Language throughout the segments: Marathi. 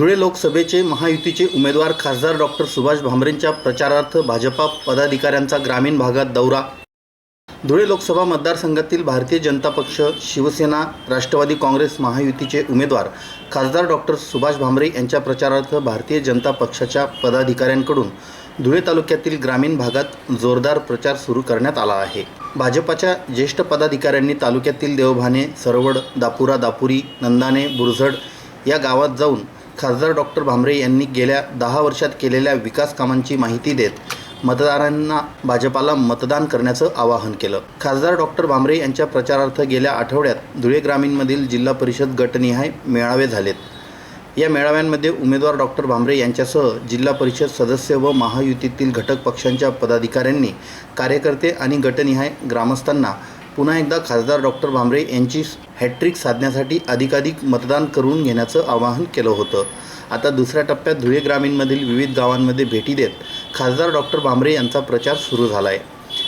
धुळे लोकसभेचे महायुतीचे उमेदवार खासदार डॉक्टर सुभाष भामरेंच्या प्रचारार्थ भाजपा पदाधिकाऱ्यांचा ग्रामीण भागात दौरा. धुळे लोकसभा मतदारसंघातील भारतीय जनता पक्ष शिवसेना राष्ट्रवादी काँग्रेस महायुतीचे उमेदवार खासदार डॉक्टर सुभाष भामरे यांच्या प्रचारार्थ भारतीय जनता पक्षाच्या पदाधिकाऱ्यांकडून धुळे तालुक्यातील ग्रामीण भागात जोरदार प्रचार सुरू करण्यात आला आहे. भाजपाच्या ज्येष्ठ पदाधिकाऱ्यांनी तालुक्यातील देवभाने सरवड दापुरा दापुरी नंदाने बुरझड या गावात जाऊन खासदार डॉक्टर भामरे यांनी गेल्या दहा वर्षात केलेल्या विकास कामांची माहिती देत मतदारांना भाजपाला मतदान करण्याचं आवाहन केलं. खासदार डॉक्टर भामरे यांच्या प्रचारार्थ गेल्या आठवड्यात धुळे ग्रामीणमधील जिल्हा परिषद गटनिहाय मेळावे झालेत. या मेळाव्यांमध्ये उमेदवार डॉक्टर भामरे यांच्यासह जिल्हा परिषद सदस्य व महायुतीतील घटक पक्षांच्या पदाधिकाऱ्यांनी कार्यकर्ते आणि गटनिहाय ग्रामस्थांना पुन्हा एकदा खासदार डॉक्टर भांबरे यांची हॅट्रिक साधण्यासाठी अधिकाधिक मतदान करून घेण्याचं आवाहन केलं होतं. आता दुसऱ्या टप्प्यात धुळे ग्रामीणमधील विविध गावांमध्ये भेटी देत खासदार डॉक्टर भांबरे यांचा प्रचार सुरू झाला आहे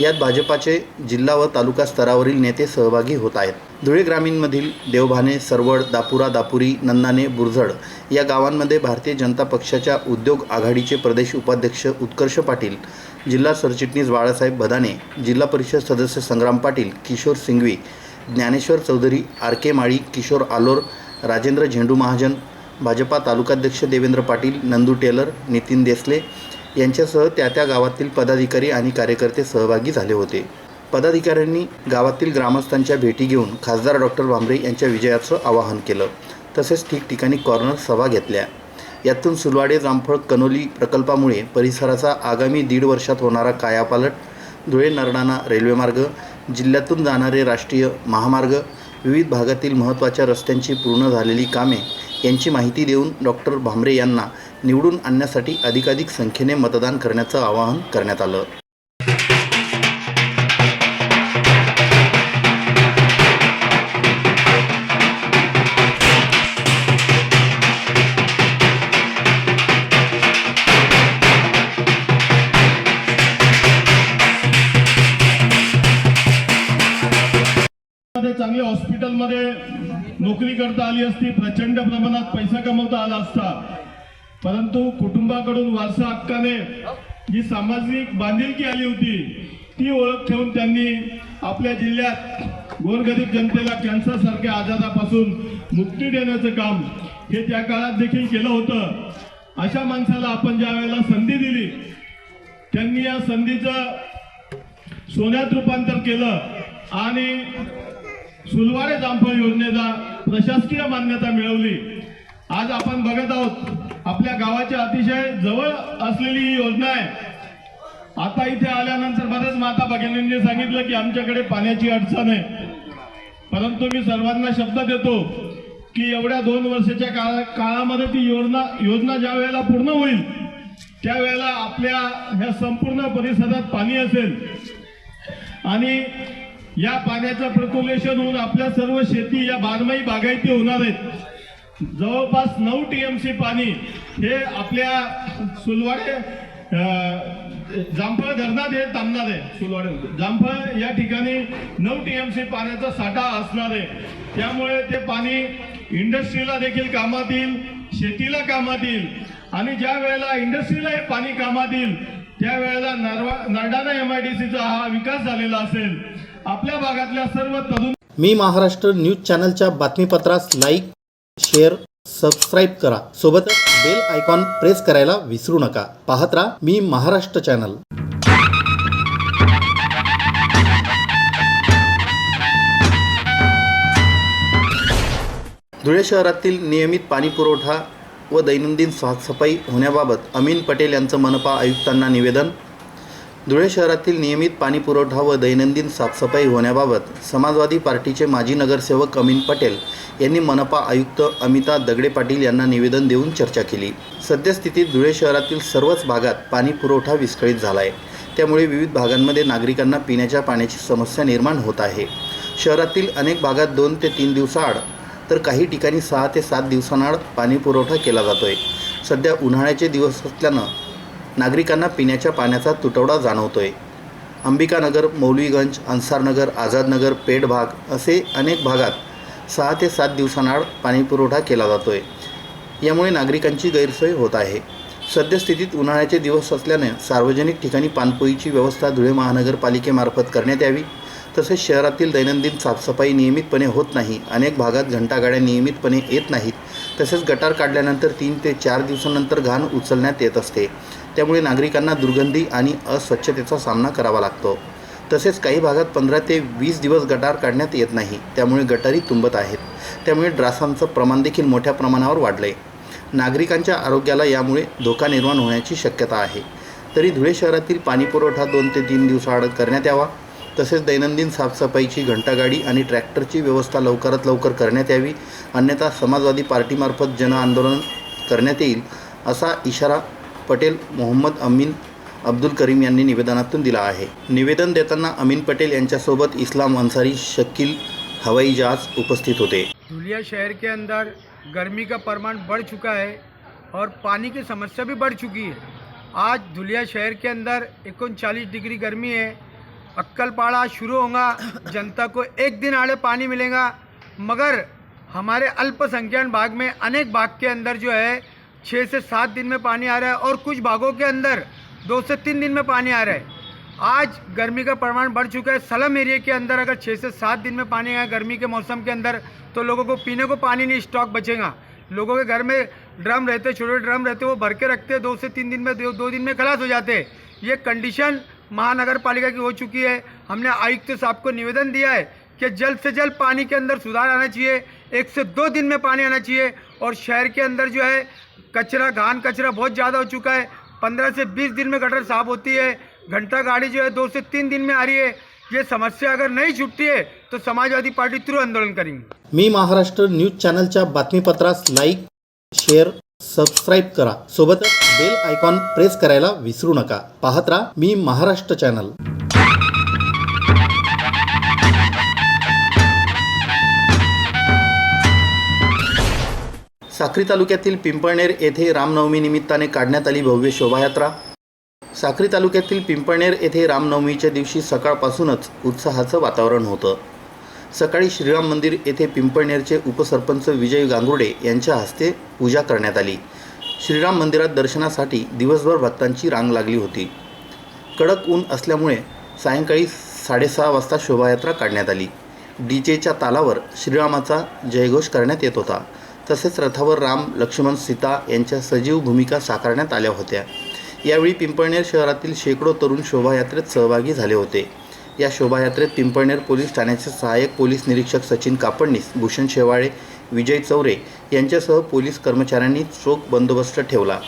यात भाजपाचे जिल्हा व तालुका स्तरावरील नेते सहभागी होत आहेत. धुळे ग्रामीणमधील देवभाने सरवड दापुरा दापुरी नंदाने बुरझड या गावांमध्ये भारतीय जनता पक्षाच्या उद्योग आघाडीचे प्रदेश उपाध्यक्ष उत्कर्ष पाटील जिल्हा सरचिटणीस बाळासाहेब भदाने जिल्हा परिषद सदस्य संग्राम पाटील किशोर सिंघवी ज्ञानेश्वर चौधरी आर के माळी किशोर आलोर राजेंद्र झेंडू महाजन भाजपा तालुकाध्यक्ष देवेंद्र पाटील नंदू टेलर नितीन देसले यांच्यासह त्या त्या गावातील पदाधिकारी आणि कार्यकर्ते सहभागी झाले होते. पदाधिकाऱ्यांनी गावातील ग्रामस्थांच्या भेटी घेऊन खासदार डॉक्टर भांबरे यांच्या विजयाचं आवाहन केलं. तसेच ठिकठिकाणी कॉर्नर सभा घेतल्या. यातून सुलवाडे जामफळ कनोली प्रकल्पामुळे परिसराचा आगामी दीड वर्षात होणारा कायापालट धुळे नरडाणा रेल्वेमार्ग जिल्ह्यातून जाणारे राष्ट्रीय महामार्ग विविध भागातील महत्त्वाच्या रस्त्यांची पूर्ण झालेली कामे यांची माहिती देऊन डॉक्टर भांबरे यांना निवडून आणण्यासाठी अधिकाधिक संख्येने मतदान करण्याचं आवाहन करण्यात आलं. चांगल्या हॉस्पिटलमध्ये नोकरी करता आली असती प्रचंड प्रमाणात पैसा कमवता आला असता. परंतु कुटुंबाकडून वारसा हक्काने जी सामाजिक बांधिलकी आली होती ती ओळख ठेवून त्यांनी आपल्या जिल्ह्यात गोरगरीब जनतेला कॅन्सरसारख्या आजारापासून मुक्ती देण्याचं काम हे त्या काळात देखील केलं होतं. अशा माणसाला आपण ज्या वेळेला संधी दिली त्यांनी या संधीचं सोन्यात रूपांतर केलं आणि सुलवाडे जामफळ योजनेला प्रशासकीय मान्यता मिळवली. आज आपण बघत आहोत आपल्या गावाच्या अतिशय जवळ असलेली ही योजना आहे. आता इथे आल्यानंतर बरेच माता भगिनींनी सांगितलं की आमच्याकडे पाण्याची अडचण आहे. परंतु मी सर्वांना शब्द देतो की एवढ्या दोन वर्षाच्या काळा काळामध्ये ती योजना योजना ज्या वेळेला पूर्ण होईल त्यावेळेला आपल्या ह्या संपूर्ण परिसरात पाणी असेल. आणि या पाण्याचं प्रक्युलेशन होऊन आपल्या सर्व शेती या बारमाही बागायती होणार आहेत. जवळपास नऊ टीएमसी पाणी हे आपल्या सुलवाडे जामफळ धरणात हे थांबणार आहे. सुलवाडे जामफळ या ठिकाणी नऊ टीएमसी पाण्याचा साठा असणार आहे. त्यामुळे ते पाणी इंडस्ट्रीला देखील कामात येईल शेतीला कामात येईल. आणि ज्या वेळेला इंडस्ट्रीला हे पाणी कामात येईल त्यावेळेला नरवा नरडाणा एम आय डी सीचा हा विकास झालेला असेल. आपल्या भागातल्या सर्व तरुण मी महाराष्ट्र न्यूज चॅनलच्या बातमीपत्रास लाईक शेअर सबस्क्राईब करा. सोबतच बेल आयकॉन प्रेस करायला विसरू नका. पाहत राहा मी महाराष्ट्र चॅनल. धुळे शहरातील नियमित पाणी पुरवठा व दैनंदिन साफसफाई होण्याबाबत अमीन पटेल यांचं मनपा आयुक्तांना निवेदन धुळे शहरातील नियमित पाणी पुरवठा व दैनंदिन साफसफाई होण्याबाबत समाजवादी पार्टीचे माजी नगरसेवक अमीन पटेल यांनी मनपा आयुक्त अमिता दगडे पाटील यांना निवेदन देऊन चर्चा केली. सद्यस्थितीत धुळे शहरातील सर्वच भागात पाणी पुरवठा विस्कळीत झाला आहे त्यामुळे विविध भागांमध्ये नागरिकांना पिण्याच्या पाण्याची समस्या निर्माण होत आहे. शहरातील अनेक भागात दोन ते तीन दिवसाआड तर काही ठिकाणी सहा ते सात दिवसांआड पाणी पुरवठा केला जातोय. सध्या उन्हाळ्याचे दिवस असल्यानं नागरिकांना पिण्याच्या पाण्याचा तुटवडा जाणवतोय. अंबिकानगर मौलवीगंज अन्सारनगर आझादनगर पेठ भाग असे अनेक भागात सहा ते सात दिवसांआड पाणीपुरवठा केला जातोय. यामुळे नागरिकांची गैरसोय होत आहे. सद्यस्थितीत उन्हाळ्याचे दिवस असल्याने सार्वजनिक ठिकाणी पाणपोईची व्यवस्था धुळे महानगरपालिकेमार्फत करण्यात यावी. तसेच शहरातील दैनंदिन साफसफाई नियमितपणे होत नाही. अनेक भागात घंटागाड्या नियमितपणे येत नाहीत. तसेच गटार काढल्यानंतर तीन ते चार दिवसानंतर घाण उचलण्यात येत असते. त्यामुळे नागरिकांना दुर्गंधी आणि अस्वच्छतेचा सामना करावा लागतो. तसेच काही भागात पंधरा ते वीस दिवस गटार काढण्यात येत नाही. त्यामुळे गटारी तुंबत आहेत. त्यामुळे ड्रासांचं प्रमाण देखील मोठ्या प्रमाणावर वाढलं आहे नागरिकांच्या आरोग्याला यामुळे धोका निर्माण होण्याची शक्यता आहे. तरी धुळे शहरातील पाणीपुरवठा दोन ते तीन दिवसाआड करण्यात यावा. तसेच दैनंदिन साफसफाईची घंटागाडी आणि ट्रॅक्टरची व्यवस्था लवकरात लवकर करण्यात यावी. अन्यथा समाजवादी पार्टीमार्फत जनआंदोलन करण्यात येईल असा इशारा पटेल मोहम्मद अमीन अब्दुल करीम यांनी निवेदनातून दिला आहे. निवेदन देताना अमीन पटेल यांच्यासोबत इस्लाम अन्सारी शकील हवाई जहाज़ उपस्थित होते. धुलिया शहर के अंदर गर्मी का प्रमाण बढ़ चुका है और पानी की समस्या भी बढ़ चुकी है। आज धुलिया शहर के अंदर उनचालीस डिग्री गर्मी है। अक्कलपाड़ा शुरू होगा, जनता को एक दिन आड़े पानी मिलेगा, मगर हमारे अल्पसंख्यक भाग में अनेक भाग के अंदर जो है छः से सात दिन में पानी आ रहा है और कुछ भागों के अंदर दो से तीन दिन में पानी आ रहा है। आज गर्मी का प्रमाण बढ़ चुका है। सलम एरिया के अंदर अगर छः से सात दिन में पानी आया गर्मी के मौसम के अंदर तो लोगों को पीने को पानी नहीं स्टॉक बचेगा। लोगों के घर में ड्रम रहते छोटे ड्रम रहते वो भर के रखते दो से तीन दिन में दो, दो दिन में खलास हो जाते। ये कंडीशन महानगर पालिका की हो चुकी है। हमने आयुक्त साहब को निवेदन दिया है कि जल्द से जल्द पानी के अंदर सुधार आना चाहिए। एक से दो दिन में पानी आना चाहिए और शहर के अंदर जो है कचरा, घान कचरा बहुत ज़्यादा हो चुका है। पंद्रह से बीस दिन में गटर साफ़ होती है। घंटा गाड़ी जो है, दो से तीन दिन में आ रही है। ये समस्या अगर नहीं छुटती है तो समाजवादी पार्टी तीव्र आंदोलन करेंगे। मी महाराष्ट्र न्यूज़ चॅनलच्या बातमीपत्रास लाईक, शेअर, सबस्क्राईब करा. सोबतच बेल आयकॉन प्रेस करायला विसरू नका. पाहत राहा मी महाराष्ट्र चॅनल. साक्री तालुक्यातील पिंपळनेर येथे रामनवमी निमित्ताने काढण्यात आली भव्य शोभायात्रा. साक्री तालुक्यातील पिंपळनेर येथे रामनवमीच्या दिवशी सकाळपासूनच उत्साहाचं वातावरण होतं. सकाळी श्रीराम मंदिर येथे पिंपळनेरचे उपसरपंच विजय गांगुर्डे यांच्या हस्ते पूजा करण्यात आली. श्रीराम मंदिरात दर्शनासाठी दिवसभर भक्तांची रांग लागली होती. कडक ऊन असल्यामुळे सायंकाळी साडेसहा वाजता शोभायात्रा काढण्यात आली. डी जेच्या तालावर श्रीरामाचा जयघोष करण्यात येत होता. तसेच रथावर राम लक्ष्मण सीता यांच्या सजीव भूमिका साकारण्यात आल्या होत्या. यावेळी पिंपळनेर शहरातील शेकडो तरुण शोभायात्रेत सहभागी झाले होते. या शोभायात्रेत पिंपळनेर पोलीस ठाण्याचे सहाय्यक पोलीस निरीक्षक सचिन कापडणीस भूषण शेवाळे विजय चौरे यांच्यासह पोलीस कर्मचाऱ्यांनी चोख बंदोबस्त ठेवला.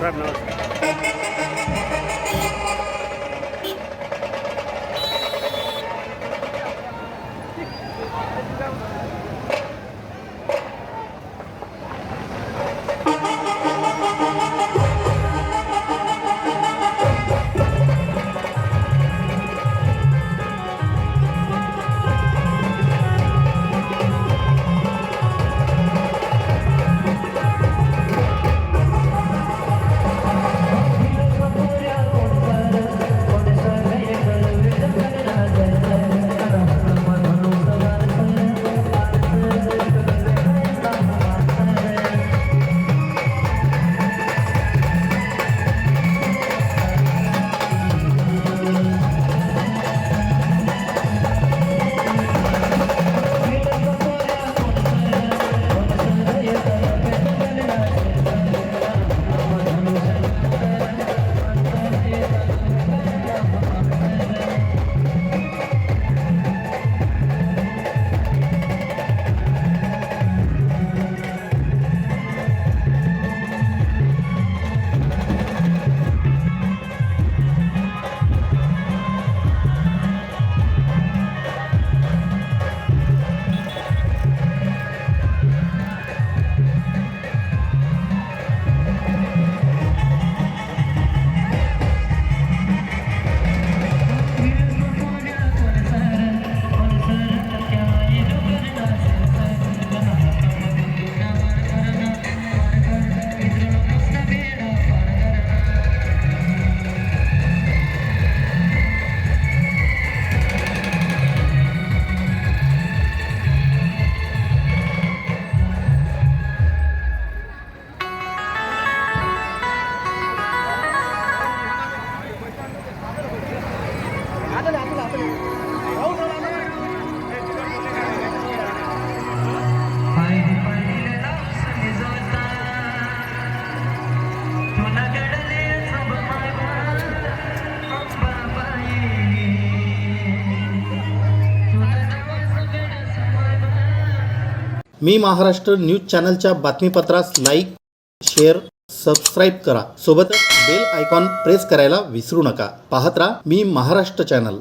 नमस्कार मी महाराष्ट्र न्यूज चॅनलच्या बातमीपत्रास लाईक शेअर सबस्क्राईब करा. सोबतच बेल आयकॉन प्रेस करायला विसरू नका. पाहत राहा मी महाराष्ट्र चॅनल.